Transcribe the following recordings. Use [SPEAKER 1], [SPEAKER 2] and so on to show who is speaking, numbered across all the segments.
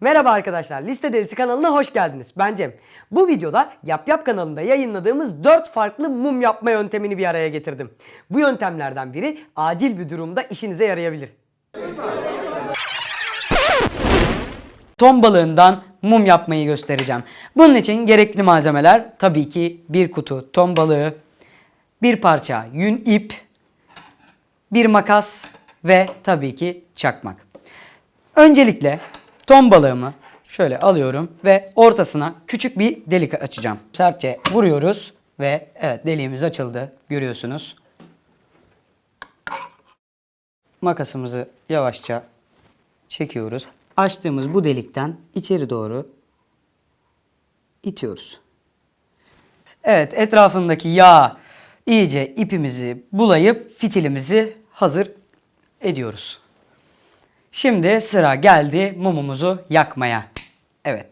[SPEAKER 1] Merhaba arkadaşlar, Liste Delisi kanalına hoş geldiniz. Ben Cem. Bu videoda Yap Yap kanalında yayınladığımız 4 farklı mum yapma yöntemini bir araya getirdim. Bu yöntemlerden biri acil bir durumda işinize yarayabilir. Ton balığından mum yapmayı göstereceğim. Bunun için gerekli malzemeler tabii ki bir kutu ton balığı, bir parça yün ip, bir makas ve tabii ki çakmak. Öncelikle ton balığımı şöyle alıyorum ve ortasına küçük bir delik açacağım. Sertçe vuruyoruz ve evet deliğimiz açıldı görüyorsunuz. Makasımızı yavaşça çekiyoruz. Açtığımız bu delikten içeri doğru itiyoruz. Evet etrafındaki yağ iyice ipimizi bulayıp fitilimizi hazır ediyoruz. Şimdi sıra geldi mumumuzu yakmaya. Evet.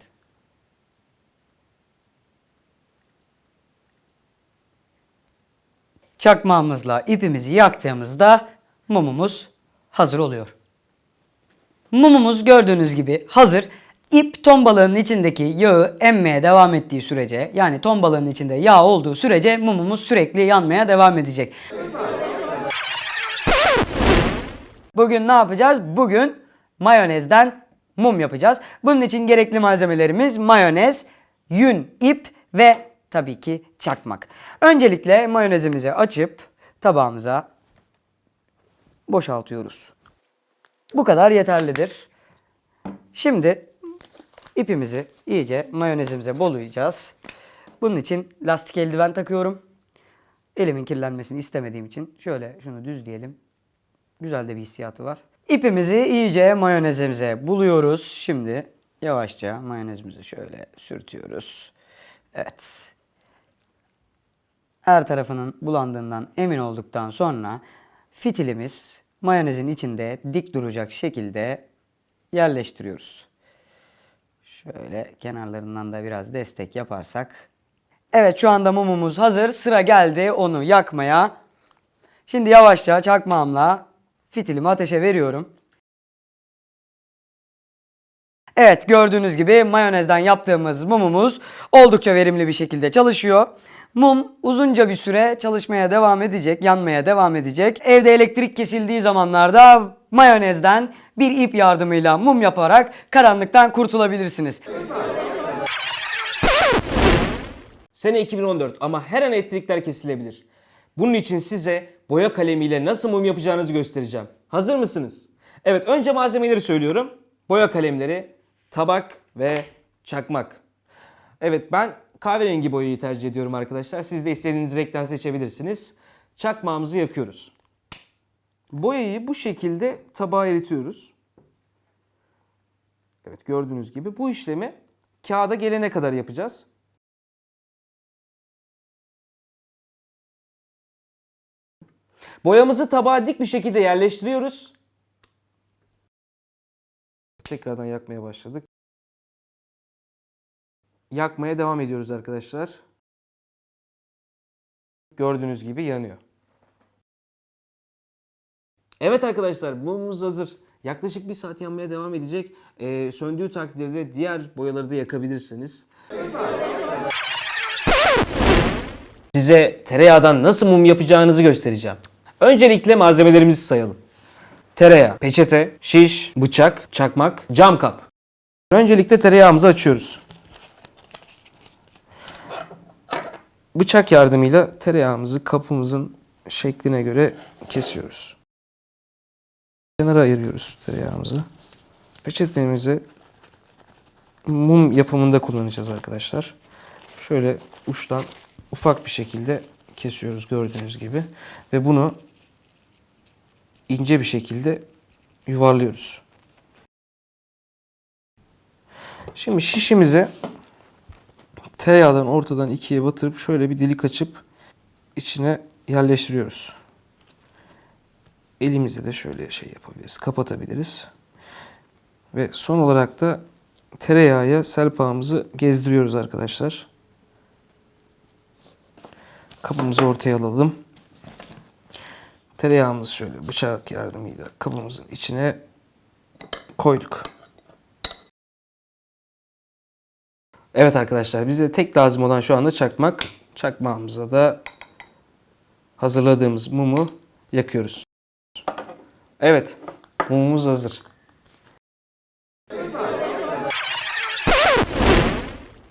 [SPEAKER 1] Çakmağımızla ipimizi yaktığımızda mumumuz hazır oluyor. Mumumuz gördüğünüz gibi hazır. İp ton balığının içindeki yağı emmeye devam ettiği sürece yani ton balığının içinde yağ olduğu sürece mumumuz sürekli yanmaya devam edecek. Bugün ne yapacağız? Bugün mayonezden mum yapacağız. Bunun için gerekli malzemelerimiz mayonez, yün, ip ve tabii ki çakmak. Öncelikle mayonezimizi açıp tabağımıza boşaltıyoruz. Bu kadar yeterlidir. Şimdi ipimizi iyice mayonezimize bolayacağız. Bunun için lastik eldiven takıyorum. Elimin kirlenmesini istemediğim için şöyle şunu düzleyelim. Güzel de bir hissiyatı var. İpimizi iyice mayonezimize buluyoruz. Şimdi yavaşça mayonezimizi şöyle sürtüyoruz. Evet. Her tarafının bulandığından emin olduktan sonra fitilimiz mayonezin içinde dik duracak şekilde yerleştiriyoruz. Şöyle kenarlarından da biraz destek yaparsak. Evet şu anda mumumuz hazır. Sıra geldi onu yakmaya. Şimdi yavaşça çakmağımla fitilimi ateşe veriyorum. Evet gördüğünüz gibi mayonezden yaptığımız mumumuz oldukça verimli bir şekilde çalışıyor. Mum uzunca bir süre çalışmaya devam edecek, yanmaya devam edecek. Evde elektrik kesildiği zamanlarda mayonezden bir ip yardımıyla mum yaparak karanlıktan kurtulabilirsiniz.
[SPEAKER 2] Sene 2014 ama her an elektrikler kesilebilir. Bunun için size boya kalemiyle nasıl mum yapacağınızı göstereceğim. Hazır mısınız? Evet önce malzemeleri söylüyorum. Boya kalemleri, tabak ve çakmak. Evet ben kahverengi boyayı tercih ediyorum arkadaşlar. Siz de istediğiniz renkten seçebilirsiniz. Çakmağımızı yakıyoruz. Boyayı bu şekilde tabağa eritiyoruz. Evet gördüğünüz gibi bu işlemi kağıda gelene kadar yapacağız. Boyamızı tabağa dik bir şekilde yerleştiriyoruz. Tekrardan yakmaya başladık. Yakmaya devam ediyoruz arkadaşlar. Gördüğünüz gibi yanıyor. Evet arkadaşlar mumumuz hazır. Yaklaşık bir saat yanmaya devam edecek. Ee, söndüğü takdirde diğer boyaları da yakabilirsiniz. Size tereyağdan nasıl mum yapacağınızı göstereceğim. Öncelikle malzemelerimizi sayalım. Tereyağı, peçete, şiş, bıçak, çakmak, cam kap. Öncelikle tereyağımızı açıyoruz. Bıçak yardımıyla tereyağımızı kapımızın şekline göre kesiyoruz. Kenara ayırıyoruz tereyağımızı. Peçetemizi mum yapımında kullanacağız arkadaşlar. Şöyle uçtan ufak bir şekilde kesiyoruz gördüğünüz gibi. Ve bunu ince bir şekilde yuvarlıyoruz. Şimdi şişimize tereyağdan ortadan ikiye batırıp şöyle bir delik açıp içine yerleştiriyoruz. Elimizle de şöyle şey yapabiliriz, kapatabiliriz. Ve son olarak da tereyağıya selpağımızı gezdiriyoruz arkadaşlar. Kabımızı ortaya alalım. Tereyağımızı şöyle bıçak yardımıyla kabımızın içine koyduk. Evet arkadaşlar bize tek lazım olan şu anda çakmak. Çakmağımıza da hazırladığımız mumu yakıyoruz. Evet mumumuz hazır.